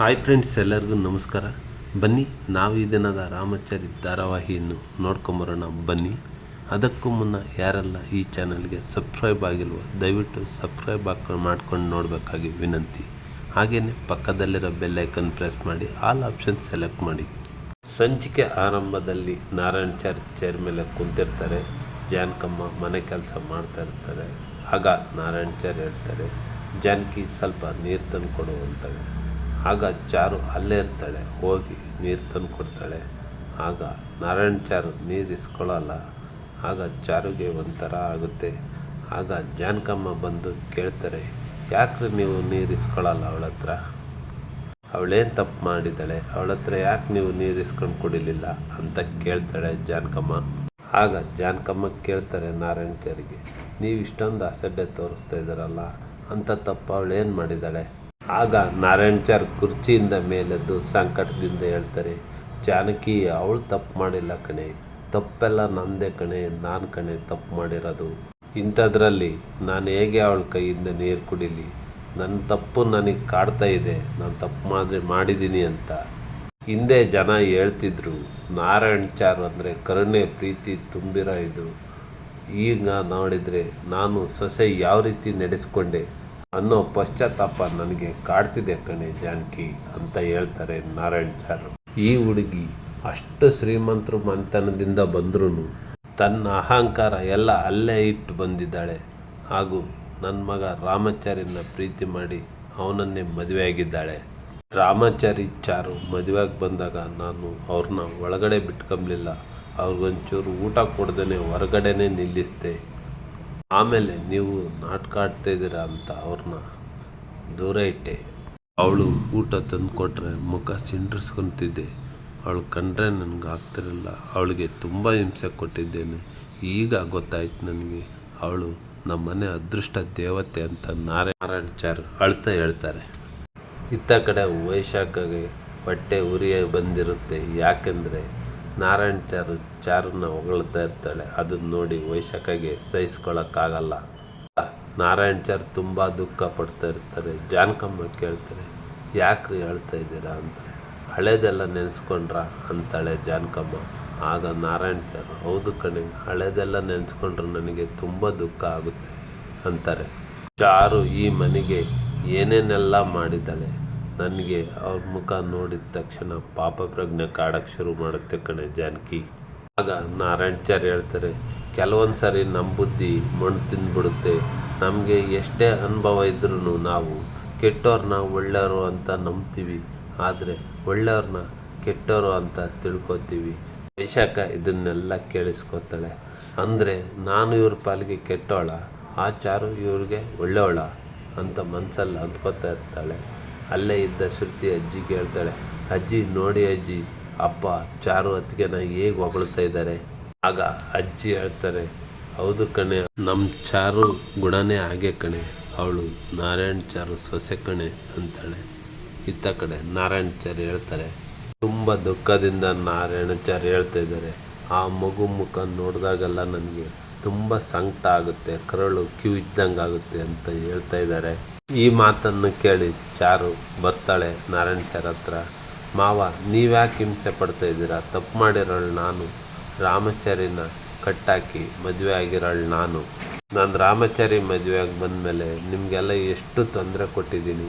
Hi friends, ಎಲ್ಲರಿಗೂ ನಮಸ್ಕಾರ. ಬನ್ನಿ, ನಾವು ಈ ದಿನದ ರಾಮಚಾರಿ ಧಾರಾವಾಹಿಯನ್ನು ನೋಡ್ಕೊಂಬರೋಣ. ಬನ್ನಿ, ಅದಕ್ಕೂ ಮುನ್ನ ಯಾರೆಲ್ಲ ಈ ಚಾನಲ್ಗೆ ಸಬ್ಸ್ಕ್ರೈಬ್ ಆಗಿಲ್ವ, ದಯವಿಟ್ಟು ಸಬ್ಸ್ಕ್ರೈಬ್ ಹಾಕೊಂಡು ಮಾಡ್ಕೊಂಡು ನೋಡಬೇಕಾಗಿ ವಿನಂತಿ. ಹಾಗೆಯೇ ಪಕ್ಕದಲ್ಲಿರೋ ಬೆಲ್ಲೈಕನ್ ಪ್ರೆಸ್ ಮಾಡಿ, ಆಲ್ ಆಪ್ಷನ್ ಸೆಲೆಕ್ಟ್ ಮಾಡಿ. ಸಂಚಿಕೆ ಆರಂಭದಲ್ಲಿ ನಾರಾಯಣಚಾರ್ ಚೇರ್ ಮೇಲೆ ಕುಂತಿರ್ತಾರೆ. ಜಾನಕಮ್ಮ ಮನೆ ಕೆಲಸ ಮಾಡ್ತಾ ಇರ್ತಾರೆ. ಆಗ ನಾರಾಯಣಚಾರ್ ಹೇಳ್ತಾರೆ, ಜಾನಕಿ ಸ್ವಲ್ಪ ನೀರು ತಂದು ಕೊಡು ಅಂತಾಳೆ. ಆಗ ಚಾರು ಅಲ್ಲೇ ಇರ್ತಾಳೆ, ಹೋಗಿ ನೀರು ತಂದು ಕೊಡ್ತಾಳೆ. ಆಗ ನಾರಾಯಣ್ ಚಾರು ನೀರು ಇಸ್ಕೊಳ್ಳಲ್ಲ ಆಗ ಚಾರುಗೆ ಒಂಥರ ಆಗುತ್ತೆ. ಆಗ ಜಾನಕಮ್ಮ ಬಂದು ಕೇಳ್ತಾರೆ, ಯಾಕ್ರಿ ನೀವು ನೀರು ಇಸ್ಕೊಳ್ಳಲ್ಲ ಅವಳ ಹತ್ರ? ಅವಳೇನು ತಪ್ಪು ಮಾಡಿದ್ದಾಳೆ? ಅವಳ ಹತ್ರ ಯಾಕೆ ನೀವು ನೀರು ಇಸ್ಕೊಂಡು ಕುಡಿಲಿಲ್ಲ? ಅಂತ ಕೇಳ್ತಾಳೆ ಜಾನಕಮ್ಮ. ಆಗ ಜಾನಕಮ್ಮ ಕೇಳ್ತಾರೆ ನಾರಾಯಣಚಾರಿಗೆ ನೀವು ಇಷ್ಟೊಂದು ಅಸಡ್ಡೆ ತೋರಿಸ್ತಾ ಇದ್ದಾರಲ್ಲ, ಅಂಥ ತಪ್ಪು ಅವಳೇನು ಮಾಡಿದ್ದಾಳೆ? ಆಗ ನಾರಾಯಣಚಾರ್ ಕುರ್ಚಿಯಿಂದ ಮೇಲೆದ್ದು ಸಂಕಟದಿಂದ ಹೇಳ್ತಾರೆ, ಜಾನಕಿ, ಅವಳು ತಪ್ಪು ಮಾಡಿಲ್ಲ ಕಣೆ. ತಪ್ಪೆಲ್ಲ ನಂದೇ ಕಣೆ, ನಾನು ಕಣೆ ತಪ್ಪು ಮಾಡಿರೋದು. ಇಂಥದ್ರಲ್ಲಿ ನಾನು ಹೇಗೆ ಅವಳ ಕೈಯಿಂದ ನೀರು ಕುಡಿಲಿ? ನನ್ನ ತಪ್ಪು ನನಗೆ ಕಾಡ್ತಾ ಇದೆ, ನಾನು ತಪ್ಪು ಮಾಡಿ ಮಾಡಿದ್ದೀನಿ ಅಂತ. ಹಿಂದೆ ಜನ ಹೇಳ್ತಿದ್ರು ನಾರಾಯಣಚಾರ್ ಅಂದರೆ ಕರುಣೆ, ಪ್ರೀತಿ ತುಂಬಿರೋ ಇದು. ಈಗ ನೋಡಿದರೆ ನಾನು ಸೊಸೆ ಯಾವ ರೀತಿ ನಡೆಸ್ಕೊಂಡೆ. ಅನ್ನೋ ಪಶ್ಚಾತ್ತಾಪ ನನಗೆ ಕಾಡ್ತಿದೆ ಕಣೆ ಜಾನಕಿ ಅಂತ ಹೇಳ್ತಾರೆ ನಾರಾಯಣ್ ಸಾರು ಈ ಹುಡುಗಿ ಅಷ್ಟು ಶ್ರೀಮಂತರು ಮಂತನದಿಂದ ಬಂದ್ರೂ ತನ್ನ ಅಹಂಕಾರ ಎಲ್ಲ ಅಲ್ಲೇ ಇಟ್ಟು ಬಂದಿದ್ದಾಳೆ. ಹಾಗೂ ನನ್ನ ಮಗ ರಾಮಾಚಾರ್ಯನ ಪ್ರೀತಿ ಮಾಡಿ ಅವನನ್ನೇ ಮದುವೆಯಾಗಿದ್ದಾಳೆ ರಾಮಾಚಾರಿ ಚಾರು ಮದುವೆಗೆ ಬಂದಾಗ ನಾನು ಅವ್ರನ್ನ ಒಳಗಡೆ ಬಿಟ್ಕೊಂಬಲಿಲ್ಲ. ಅವ್ರಿಗೊಂಚೂರು ಊಟ ಕೊಡ್ದೇ ಹೊರಗಡೆನೇ ನಿಲ್ಲಿಸ್ದೆ. ಆಮೇಲೆ ನೀವು ನಾಟಕ ಆಡ್ತಾ ಇದ್ದೀರಾ ಅಂತ ಅವ್ರನ್ನ ದೂರ ಇಟ್ಟೆ. ಅವಳು ಊಟ ತಂದು ಕೊಟ್ಟರೆ ಮುಖ ಸಿಂಡ್ರಿಸ್ಕೊತಿದ್ದೆ. ಅವಳು ಕಂಡ್ರೆ ನನಗೆ ಆಗ್ತಿರಲಿಲ್ಲ ಅವಳಿಗೆ ತುಂಬ ಹಿಂಸೆ ಕೊಟ್ಟಿದ್ದೇನೆ. ಈಗ ಗೊತ್ತಾಯ್ತು ನನಗೆ. ಅವಳು ನಮ್ಮನೆ ಅದೃಷ್ಟ ದೇವತೆ ಅಂತ ನಾರಾಯಣಚಾರ್ ಅಳ್ತಾ ಹೇಳ್ತಾರೆ. ಇತ್ತ ಕಡೆ ವೈಶಾಖಗೆ ಹೊಟ್ಟೆ ಉರಿಯ ಬಂದಿರುತ್ತೆ. ಯಾಕೆಂದರೆ ನಾರಾಯಣ್ ಚಾರು ಚಾರನ್ನ ಹೊಗಳ್ತಾ ಇರ್ತಾಳೆ. ಅದನ್ನು ನೋಡಿ ವೈಶಾಖಗೆ ಸಹಿಸ್ಕೊಳಕ್ಕಾಗಲ್ಲ. ನಾರಾಯಣ್ ಚಾರ್ ತುಂಬ ದುಃಖ ಪಡ್ತಾ ಇರ್ತಾರೆ. ಜಾನಕಮ್ಮ ಕೇಳ್ತಾರೆ, ಯಾಕ್ರಿ ಹೇಳ್ತಾ ಇದ್ದೀರಾ ಅಂತ? ಹಳೇದೆಲ್ಲ ನೆನೆಸ್ಕೊಂಡ್ರ? ಅಂತಾಳೆ ಜಾನಕಮ್ಮ. ಆಗ ನಾರಾಯಣ್ ಚಾರ್, ಹೌದು ಕಣೆ, ಹಳೇದೆಲ್ಲ ನೆನೆಸ್ಕೊಂಡ್ರೆ ನನಗೆ ತುಂಬ ದುಃಖ ಆಗುತ್ತೆ, ಅಂತಾರೆ. ಚಾರು ಈ ಮನೆಗೆ ಏನೇನೆಲ್ಲ ಮಾಡಿದ್ದಾಳೆ. ನನಗೆ ಅವ್ರ ಮುಖ ನೋಡಿದ ತಕ್ಷಣ ಪಾಪ ಪ್ರಜ್ಞೆ ಕಾಡಕ್ಕೆ ಶುರು ಮಾಡುತ್ತೆ ಕಣೆ ಜಾನಕಿ. ಆಗ ನಾರಾಯಣಚಾರ್ಯ ಹೇಳ್ತಾರೆ, ಕೆಲವೊಂದು ಸಾರಿ ನಮ್ಮ ಬುದ್ಧಿ ಮಣ್ಣು ತಿಂದ್ಬಿಡುತ್ತೆ. ನಮಗೆ ಎಷ್ಟೇ ಅನುಭವ ಇದ್ರೂ ನಾವು ಕೆಟ್ಟವ್ರನ್ನ ಒಳ್ಳೆಯವರು ಅಂತ ನಂಬ್ತೀವಿ. ಆದರೆ ಒಳ್ಳೆಯವ್ರನ್ನ ಕೆಟ್ಟವರು ಅಂತ ತಿಳ್ಕೊತೀವಿ. ವೈಶಾಖ ಇದನ್ನೆಲ್ಲ ಕೇಳಿಸ್ಕೊತಾಳೆ. ಅಂದರೆ ನಾನು ಇವ್ರ ಪಾಲಿಗೆ ಕೆಟ್ಟವಳ ಆ ಇವ್ರಿಗೆ ಒಳ್ಳೆಯವಳ ಅಂತ ಮನಸ್ಸಲ್ಲಿ ಅಂದ್ಕೋತಾ ಇರ್ತಾಳೆ. ಅಲ್ಲೇ ಇದ್ದ ಶ್ರುತಿ ಅಜ್ಜಿ ಕೇಳ್ತಾಳೆ, ಅಜ್ಜಿ, ನೋಡಿ ಅಜ್ಜಿ, ಅಪ್ಪ ಚಾರು ಅತ್ತಿಗೆನ ಹೇಗೆ ಹೊಗಳ್ತಾ ಇದ್ದಾರೆ ಆಗ ಅಜ್ಜಿ ಹೇಳ್ತಾರೆ, ಹೌದು ಕಣೆ ನಮ್ಮ ಚಾರು ಗುಣನೇ ಹಾಗೆ ಕಣೆ, ಅವಳು ನಾರಾಯಣ್ ಚಾರು ಸೊಸೆ ಕಣೆ, ಅಂತಾಳೆ. ಇತ್ತ ಕಡೆ ನಾರಾಯಣ್ ಚಾರು ಹೇಳ್ತಾರೆ, ತುಂಬ ದುಃಖದಿಂದ ನಾರಾಯಣಚಾರ್ಯ ಹೇಳ್ತಾ ಇದ್ದಾರೆ ಆ ಮಗು ಮುಖ ನೋಡಿದಾಗೆಲ್ಲ ನನಗೆ ತುಂಬ ಸಂಕಟ ಆಗುತ್ತೆ, ಕರಳು ಕ್ಯೂ ಇದ್ದಂಗೆ ಆಗುತ್ತೆ ಅಂತ ಹೇಳ್ತಾ ಇದ್ದಾರೆ ಈ ಮಾತನ್ನು ಕೇಳಿ ಚಾರು ಬರ್ತಾಳೆ ನಾರಾಯಣ್ ಚಾರ್ ಹತ್ರ, ಮಾವ, ನೀವ್ಯಾಕೆ ಹಿಂಸೆ ಪಡ್ತಾ ಇದ್ದೀರಾ? ತಪ್ಪು ಮಾಡಿರೋಳು ನಾನು. ರಾಮಚಾರಿನ ಕಟ್ಟಾಕಿ ಮದುವೆ ಆಗಿರೋಳು ನಾನು. ನಾನು ರಾಮಚಾರಿ ಮದುವೆಯಾಗಿ ಬಂದಮೇಲೆ ನಿಮಗೆಲ್ಲ ಎಷ್ಟು ತೊಂದರೆ ಕೊಟ್ಟಿದ್ದೀನಿ.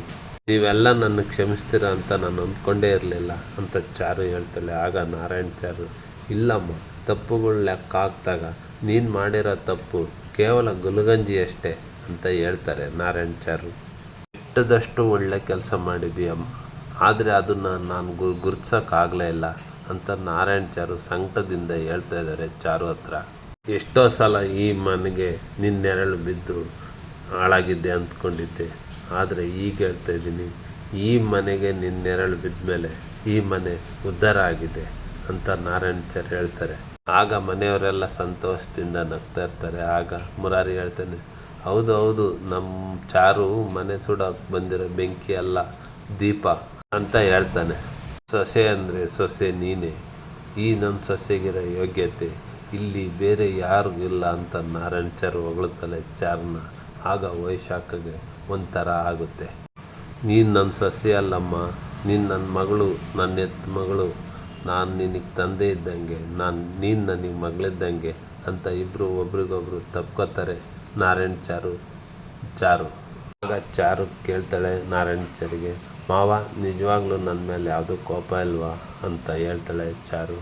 ನೀವೆಲ್ಲ ನನ್ನ ಕ್ಷಮಿಸ್ತೀರ ಅಂತ ನಾನು ಅಂದ್ಕೊಂಡೇ ಇರಲಿಲ್ಲ ಅಂತ ಚಾರು ಹೇಳ್ತಾಳೆ. ಆಗ ನಾರಾಯಣ ಚಾರು, ಇಲ್ಲಮ್ಮ, ತಪ್ಪುಗಳು ಲೆಕ್ಕ ಹಾಕ್ದಾಗ ನೀನು ಮಾಡಿರೋ ತಪ್ಪು ಕೇವಲ ಗುಲಗಂಜಿ ಅಷ್ಟೇ ಅಂತ ಹೇಳ್ತಾರೆ ನಾರಾಯಣ್ ಚಾರು. ಎಷ್ಟದಷ್ಟು ಒಳ್ಳೆ ಕೆಲಸ ಮಾಡಿದೀಯಮ್ಮ ಆದರೆ ಅದನ್ನು ನಾನು ಗು ಗುರ್ತಿಸೋಕ್ಕಾಗಲೇ ಇಲ್ಲ ಅಂತ ನಾರಾಯಣ್ ಚಾರು ಸಂಕಟದಿಂದ ಹೇಳ್ತಾ ಇದ್ದಾರೆ ಚಾರು ಹತ್ರ. ಎಷ್ಟೋ ಸಲ ಈ ಮನೆಗೆ ನಿನ್ನೆರಳು ಬಿದ್ದು ಹಾಳಾಗಿದ್ದೆ ಅಂದ್ಕೊಂಡಿದ್ದೆ. ಆದರೆ ಈಗ ಹೇಳ್ತಾ ಇದ್ದೀನಿ, ಈ ಮನೆಗೆ ನಿನ್ನೆರಳು ಬಿದ್ದ ಮೇಲೆ ಈ ಮನೆ ಉದ್ಧಾರ ಆಗಿದೆ ಅಂತ ನಾರಾಯಣಚಾರ್ಯ ಹೇಳ್ತಾರೆ. ಆಗ ಮನೆಯವರೆಲ್ಲ ಸಂತೋಷದಿಂದ ನಗ್ತಾ ಇರ್ತಾರೆ. ಆಗ ಮುರಾರಿ ಹೇಳ್ತಾನೆ ಹೌದು ಹೌದು ನಮ್ಮ ಚಾರು ಮನೆ ಸುಡೋಕೆ ಬಂದಿರೋ ಬೆಂಕಿ ಅಲ್ಲ, ದೀಪ ಅಂತ ಹೇಳ್ತಾನೆ. ಸೊಸೆ ಅಂದರೆ ಸೊಸೆ ನೀನೇ, ಈ ನನ್ನ ಸೊಸೆಗಿರೋ ಯೋಗ್ಯತೆ ಇಲ್ಲಿ ಬೇರೆ ಯಾರಿಗೂ ಇಲ್ಲ ಅಂತ ನಾರಾಯಣಚಾರು ಹೊಗಳುತ್ತಲೇ ಚಾರ್ನ. ಆಗ ವೈಶಾಖಗೆ ಒಂಥರ ಆಗುತ್ತೆ. ನೀನು ನನ್ನ ಸೊಸೆ ಅಲ್ಲಮ್ಮ, ನೀನು ನನ್ನ ಮಗಳು ನನ್ನ ಎತ್ತ ಮಗಳು, ನಾನು ನಿನಗೆ ತಂದೆ ಇದ್ದಂಗೆ, ನಾನು ನೀನು ನನಗೆ ಮಗಳಿದ್ದಂಗೆ ಅಂತ ಇಬ್ಬರು ಒಬ್ರಿಗೊಬ್ರು ತಪ್ಕೋತಾರೆ. ನಾರಾಯಣ್ ಚಾರು ಚಾರು. ಆಗ ಚಾರು ಕೇಳ್ತಾಳೆ ನಾರಾಯಣ್ ಚಾರಿಗೆ, ಮಾವ, ನಿಜವಾಗ್ಲೂ ನನ್ನ ಮೇಲೆ ಯಾವುದೂ ಕೋಪ ಇಲ್ವಾ? ಅಂತ ಹೇಳ್ತಾಳೆ ಚಾರು.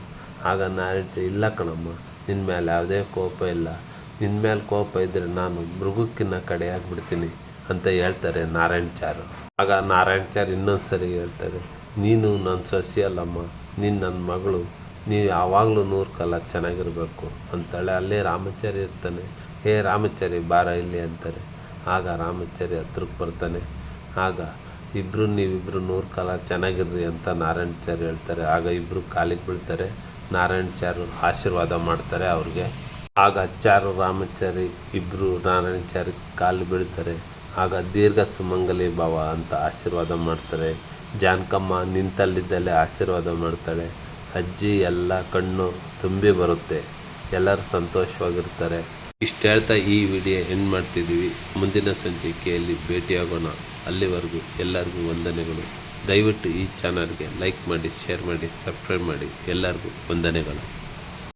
ಆಗ ನಾರಾಯಣ್ ಇಲ್ಲ ಕಣಮ್ಮ ನಿನ್ನ ಮೇಲೆ ಯಾವುದೇ ಕೋಪ ಇಲ್ಲ. ನಿನ್ನ ಮೇಲೆ ಕೋಪ ಇದ್ದರೆ ನಾನು ಮೃಗಕ್ಕಿನ್ನ ಕಡೆಯಾಗ್ಬಿಡ್ತೀನಿ ಅಂತ ಹೇಳ್ತಾರೆ ನಾರಾಯಣ್ ಚಾರು. ಆಗ ನಾರಾಯಣ್ ಚಾರ್ ಇನ್ನೊಂದು ಸರಿ ಹೇಳ್ತಾರೆ, ನೀನು ನನ್ನ ಸೊಸಿ ಅಲ್ಲಮ್ಮ, ನೀನು ನನ್ನ ಮಗಳು, ನೀವು ಯಾವಾಗಲೂ ನೂರು ಕಾಲ ಚೆನ್ನಾಗಿರಬೇಕು ಅಂತಾಳೆ ಅಲ್ಲೇ ರಾಮಚಾರಿ ಇರ್ತಾನೆ. ಹೇ ರಾಮಚಾರಿ, ಬಾರ ಇಲ್ಲಿ ಅಂತಾರೆ. ಆಗ ರಾಮಚಾರಿ ಹತ್ರಕ್ಕೆ ಬರ್ತಾನೆ. ಆಗ ಇಬ್ಬರು ನೀವಿಬ್ಬರು ನೂರು ಕಾಲ ಚೆನ್ನಾಗಿರ್ರಿ ಅಂತ ನಾರಾಯಣಚಾರಿ ಹೇಳ್ತಾರೆ. ಆಗ ಇಬ್ಬರು ಕಾಲಿಗೆ ಬೀಳ್ತಾರೆ. ನಾರಾಯಣಚಾರು ಆಶೀರ್ವಾದ ಮಾಡ್ತಾರೆ ಅವ್ರಿಗೆ. ಆಗ ಚಾರು ರಾಮಚಾರಿ ಇಬ್ಬರು ನಾರಾಯಣಚಾರಿ ಕಾಲು ಬೀಳ್ತಾರೆ. ಆಗ ದೀರ್ಘ ಸುಮಂಗಲಿ ಭಾವ ಅಂತ ಆಶೀರ್ವಾದ ಮಾಡ್ತಾರೆ. ಜಾನಕಮ್ಮ ನಿಂತಲ್ಲಿದ್ದಲ್ಲೇ ಆಶೀರ್ವಾದ ಮಾಡ್ತಾಳೆ. ಅಜ್ಜಿ ಎಲ್ಲ ಕಣ್ಣು ತುಂಬಿ ಬರುತ್ತೆ. ಎಲ್ಲರೂ ಸಂತೋಷವಾಗಿರ್ತಾರೆ. ಇಷ್ಟು ಹೇಳ್ತಾ ಈ ವಿಡಿಯೋ ಎಂಡ್ ಮಾಡ್ತಿದ್ದೀವಿ. ಮುಂದಿನ ಸಂಚಿಕೆಯಲ್ಲಿ ಭೇಟಿಯಾಗೋಣ. ಅಲ್ಲಿವರೆಗೂ ಎಲ್ಲರಿಗೂ ವಂದನೆಗಳು. ದಯವಿಟ್ಟು ಈ ಚಾನಲ್ಗೆ ಲೈಕ್ ಮಾಡಿ ಶೇರ್ ಮಾಡಿ ಸಬ್ಸ್ಕ್ರೈಬ್ ಮಾಡಿ. ಎಲ್ಲರಿಗೂ ವಂದನೆಗಳು.